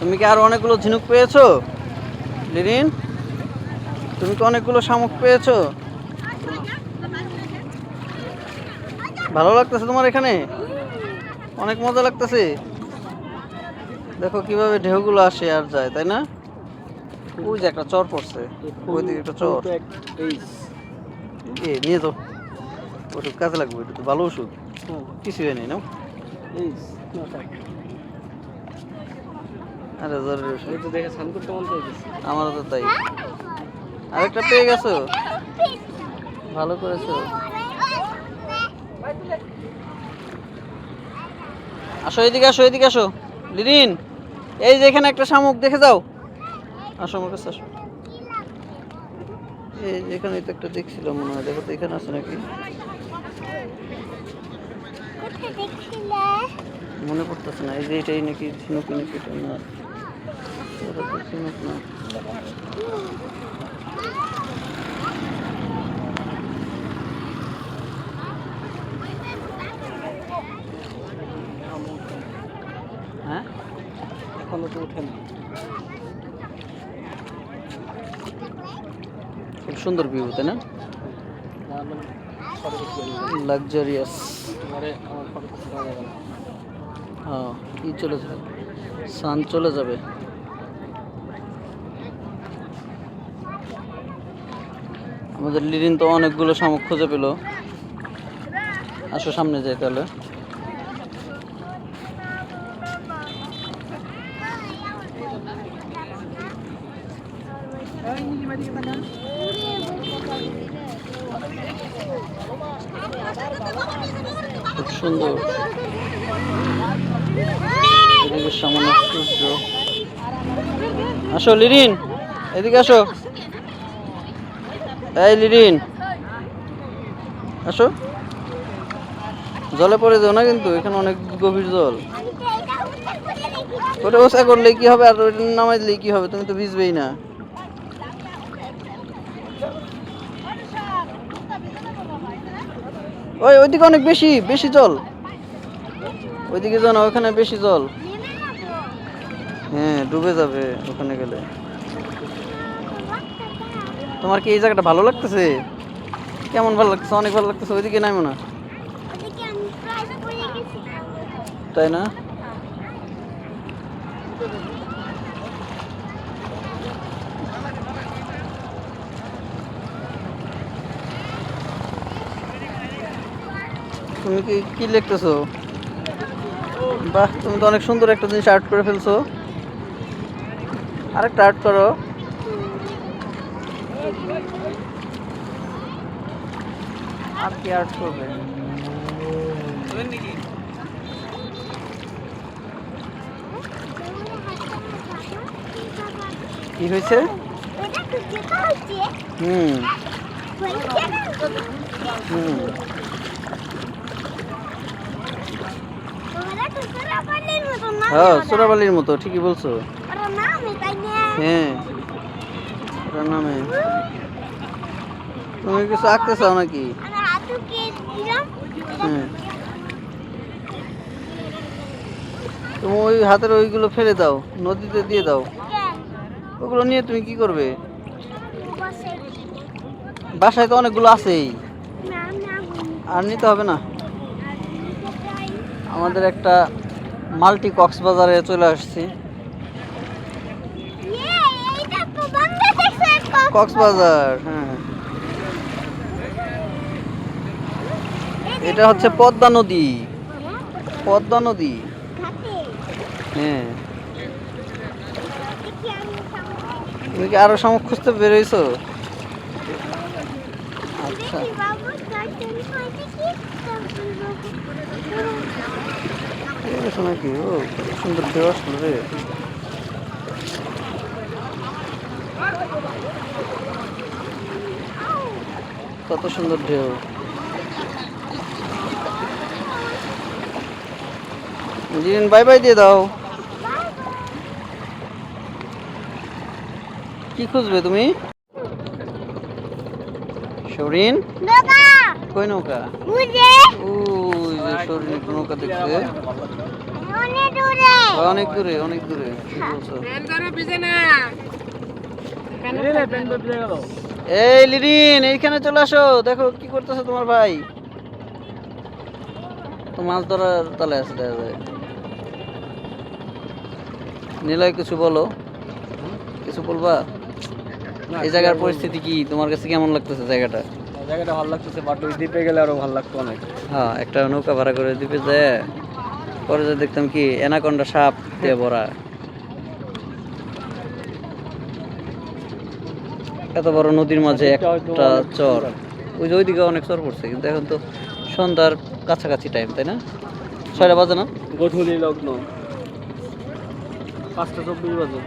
তুমি কি আরও অনেকগুলো ঝিনুক পেয়েছ? লিরিন তুমি কি অনেকগুলো শামুক পেয়েছ? ভালো লাগতেছে তোমার এখানে? অনেক মজা লাগতেছে। দেখো কীভাবে ঢেউগুলো আসে আর যায় তাই না? ওই যে একটা চর পড়ছে ওই দিকে একটা চর। এ নিয়ে যাও। ওটুকু কাজে লাগবে এটা তো ভালো ওষুধ। কিছু নেই নাও। আরে জরুরি ওষুধ দেখে স্নান করতে মন চাইতেছে আমারও তো তাই। আরেকটা পেয়ে গেছো? ভালো করেছ। আসো এদিকে আসো এদিকে আসো। লিরিন এই যে এখানে একটা শামুক দেখে যাও। আসো আমার কাছে আসো। এই যে এখানে তো একটা দেখছিলাম মনে হয়। দেখো তো এখানে আছে নাকি? মনে পড়তেছে না। এই যে এটাই নাকি ঝিনুক নাকি এটা না। হ্যাঁ খুব সুন্দর ভিউ তাই না? লাক্সারিয়াস কি চলে যাবে? সান চলে যাবে। আমাদের লিরিন তো অনেকগুলো শামুক খুঁজে পেল। আসো সামনে যাই তাহলে। খুব সুন্দর। সামনে সূর্য। আসো লিরিন, এদিকে আসো। এই লিরিন। আসো। জলে পড়ে যাও না কিন্তু, এখানে অনেক গভীর জল। ওটা ওসা করলে কি হবে আর ওটা নামাই দিলে কি হবে? তুমি তো ভিজবেই না। ওই, ওইদিকে অনেক বেশি বেশি জল। ওইদিকে যাও না ওখানে বেশি জল। হ্যাঁ ডুবে যাবে ওখানে গেলে। তোমার কি এই জায়গাটা ভালো লাগতেছে? কেমন ভালো লাগতেছে? অনেক ভালো লাগতেছে ওইদিকে নামো না। তাই না? তুমি কি কি লিখতেছো? বাহ তুমি তো অনেক সুন্দর একটা জিনিস আর্ট করে ফেলছো। আরেকটা আর্ট করো। আর কি হয়েছে? হুম। হুম। হ্যাঁ সোরাবালির মতো ঠিকই বলছো। হ্যাঁ। ওটার নামে। তুমি কিছু আঁকতে চাও নাকি? হ্যাঁ। তুমি ওই হাতের ওইগুলো ফেলে দাও নদীতে দিয়ে দাও। ওগুলো নিয়ে তুমি কি করবে? বাসায় তো অনেকগুলো আছেই। আর নিতে হবে না। আমাদের একটা মাল্টি কক্সবাজারে চলে আসছি। কক্সবাজার হ্যাঁ। এটা হচ্ছে পদ্মা নদী। পদ্মা নদী। হ্যাঁ। তুমি কি আরও শামুক খুঁজতে বেরোইছো? আচ্ছা। নাকি ও সুন্দর ঢেউ আসলো কত সুন্দর ঢেউ। জিন বাই বাই দিয়ে দাও। কি খুঁজবে তুমি? শরীন? কই নৌকা? ওই যে শরীন নৌকা দেখছে। অনেক দূরে। অনেক দূরে অনেক দূরে। বলছো। এই লিরিন এইখানে চলে আসো। দেখো কি করতেছে তোমার ভাই। তো মাছ ধরার তালে আছে দেখা যায়। নিলয় কিছু বলো। কিছু বলবা? এই জায়গার পরিস্থিতি কি? তোমার কাছে কেমন লাগতেছে জায়গাটা? জায়গাটা ভালো লাগতেছে বাট ওই দ্বীপে গেলে আরও ভালো লাগতো অনেক। হ্যাঁ একটা নৌকা ভাড়া করে দিবে যে পরে যে দেখতাম কি এনাকন্ডা সাপ দিয়ে ভরা। এত বড় নদীর মাঝে একটা চর। ওই যে ওইদিকে অনেক চর পড়ছে কিন্তু এখন তো সন্ধ্যার কাছাকাছি টাইম তাই না? ছয়টা বাজে না? গধূলি লগ্ন। পাঁচটা চব্বিশ বাজে।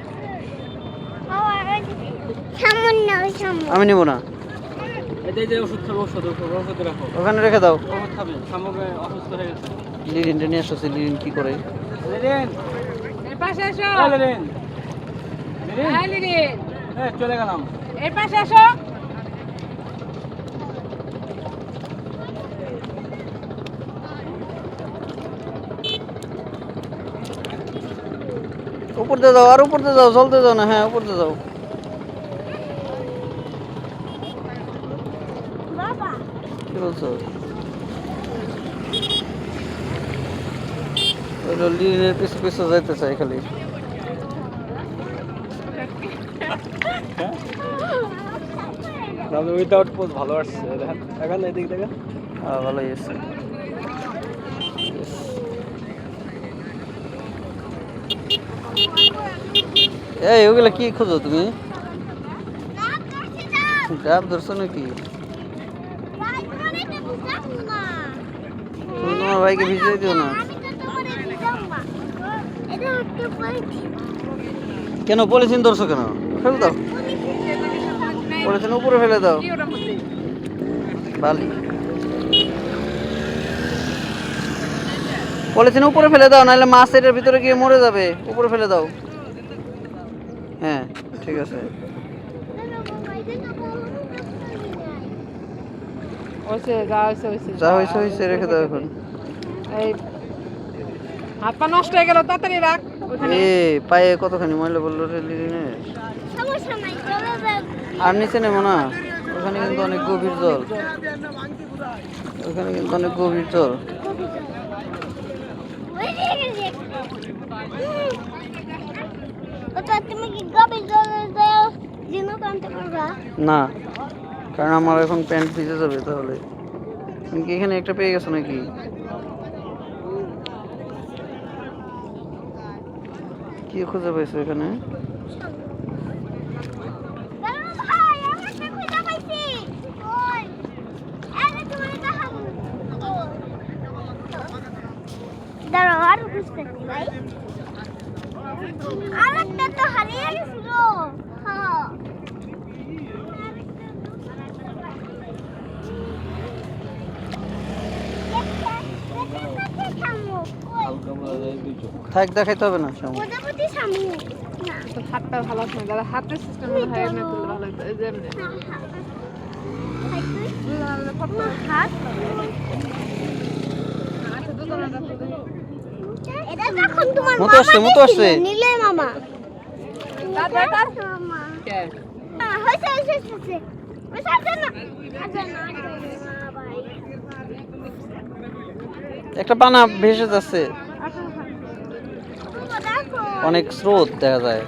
আমি নেব না। ওখানে রেখে দাও। ওষুধ খাবে? সামগ্রী অসুস্থ হয়ে গেছে। লিরিনটা নিয়ে আসছে লিরিন কি করে? হ্যাঁ চলে গেলাম। এর পাশে আসো। উপর দিয়ে যাও আর উপর দিয়ে যাও চলতে যাও না হ্যাঁ উপর দিয়ে যাও কি বলছো? লিনের পিছু পিছু যাইতে চাই খালি তাহলে উইদাউট পোজ ভালো আসছে, দেখেন দেখেন এদিক দেখেন হ্যাঁ ভালোই এসছে এই, ওগুলা কি খোঁজো তুমি? ডাব ধরছো নাকি? তুমি তোমার ভাইকে ভিজিয়ে দিও না। কেন পলিথিন ধরছো কেন? ফেলে দাও। পলিথিন উপরে ফেলে দাও। বালি। পলিথিন উপরে ফেলে দাও নাহলে মাছ এটার ভিতরে গিয়ে মরে যাবে। উপরে ফেলে দাও। হ্যাঁ ঠিক আছে। যা হয়েছে হয়েছে। রেখে দাও এখন। এই হাত পা নষ্ট হয়ে গেল তাড়াতাড়ি রাখ এ পায়ে কতখানি ময়লা বলল রে লিরিনের আর নিচে নেব না। ওখানে কিন্তু অনেক গভীর জল। ওখানে কিন্তু অনেক গভীর জল। না, কারণ আমার এখন প্যান্ট ভিজে যাবে তাহলে। তুমি কি এখানে একটা পেয়ে গেছো নাকি? কি খুঁজে পাইছো এখানে দাঁড়াও ভাই, আমি একটা খুঁজে পাইছি। ওই, এই যে তোমার দেখাবো। ভাই। আরেকটা তো হারিয়ে গেছিল। থাক, দেখাইতে হবে না শামুক প্রজাপতি শামুক। না। হাতটা ভালো আছে দাদা হাতের সিস্টেম হয় না তুললে ভালো হতো যে এমনি। হাত আচ্ছা দুজনের রাখো দেখি। এটা যখন তোমার মতো আসছে, মতো আসছে। মামা। হ্যাঁ, একটা পানা ভেসে যাচ্ছে। অনেক স্রোত দেখা যায়।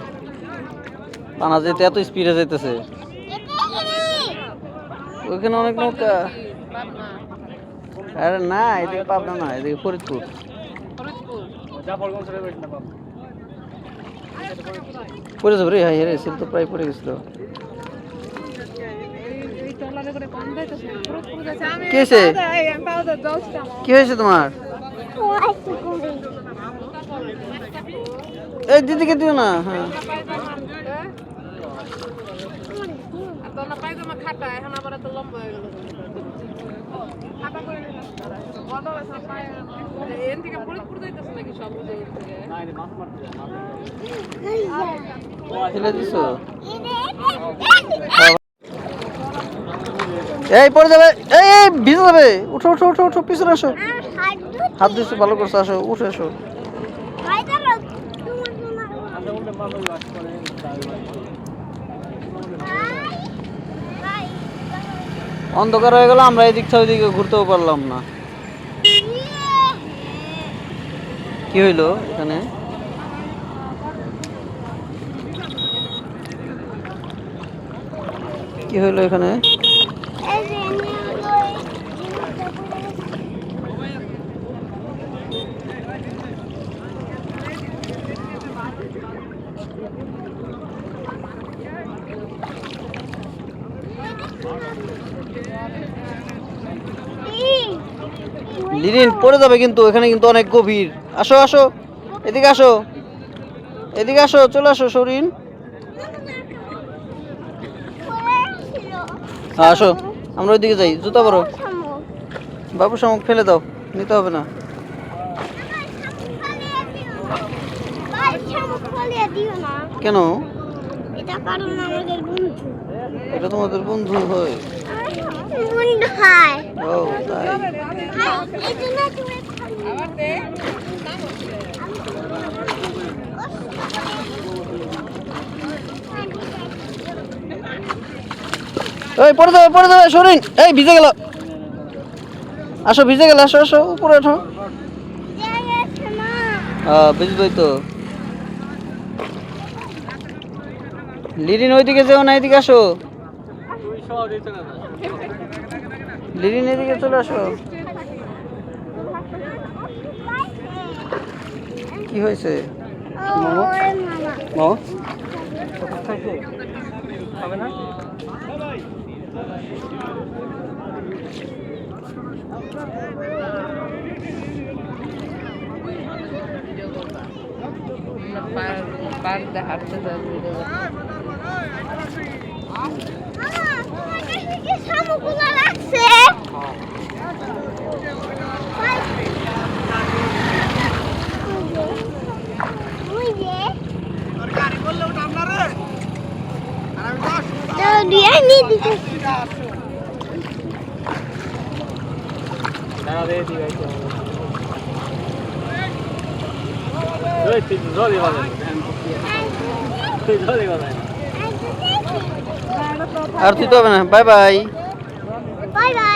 পানা যেতে এত স্পিডে যেতেছে ওইখানে অনেক নৌকা। আরে না এদিকে পাবনা না এদিকে ফরিদপুর ফরিদপুর জাফরগঞ্জ রে বেশ না বাবা পড়ে যাবে রে হাই রে সিল তো প্রায় পড়ে গেছিল কি হয়েছে? কি হয়েছে তোমার। এই দিদিকে দিও না হ্যাঁ পায়জামা খাটা এখন আবার এত লম্বা হয়ে গেল এই পড়ে যাবে। এই এই ভিজে যাবে। উঠো উঠো উঠো উঠো পিছনে আসো। হাত দিছো ভালো করছ আসো উঠে এসো ভালো বাস করে তাই ভাই। ভাই অন্ধকার হয়ে গেল, আমরা এদিক থেকে ওইদিকে ঘুরতেও পারলাম না। কি হইল এখানে? কি হইল এখানে এই যে নিয়ে ওই জিনিসটা পড়ে গেছে। এই, লিরিন পড়ে যাবে কিন্তু, এখানে কিন্তু অনেক গভীর আসো আসো, এদিকে আসো এদিকে আসো, চলে আসো সরিন হ্যাঁ আসো, আমরা ওইদিকে যাই, জুতা পরো। বাবু শামুক ফেলে দাও, নিতে হবে না। কেন এটা কারণ আমাদের বন্ধু। এটা তোমাদের বন্ধু হয়। বন্ধু হয়। ও তাই। এই দে এই পড়ে যাবে পড়ে যাবে সরিন এই ভিজে গেল। আসো ভিজে গেল আসো আসো উপরে ওঠো। হ্যাঁ তো। লিরিন ওইদিকে যেও না এদিকে আসো। লিরিন এদিকে চলে আসো। কি হয়েছে? পার মামা কাছে কি শামুকগুলো লাগছে ভাই। ওই আর তুই তো হবে না। Bye bye bye bye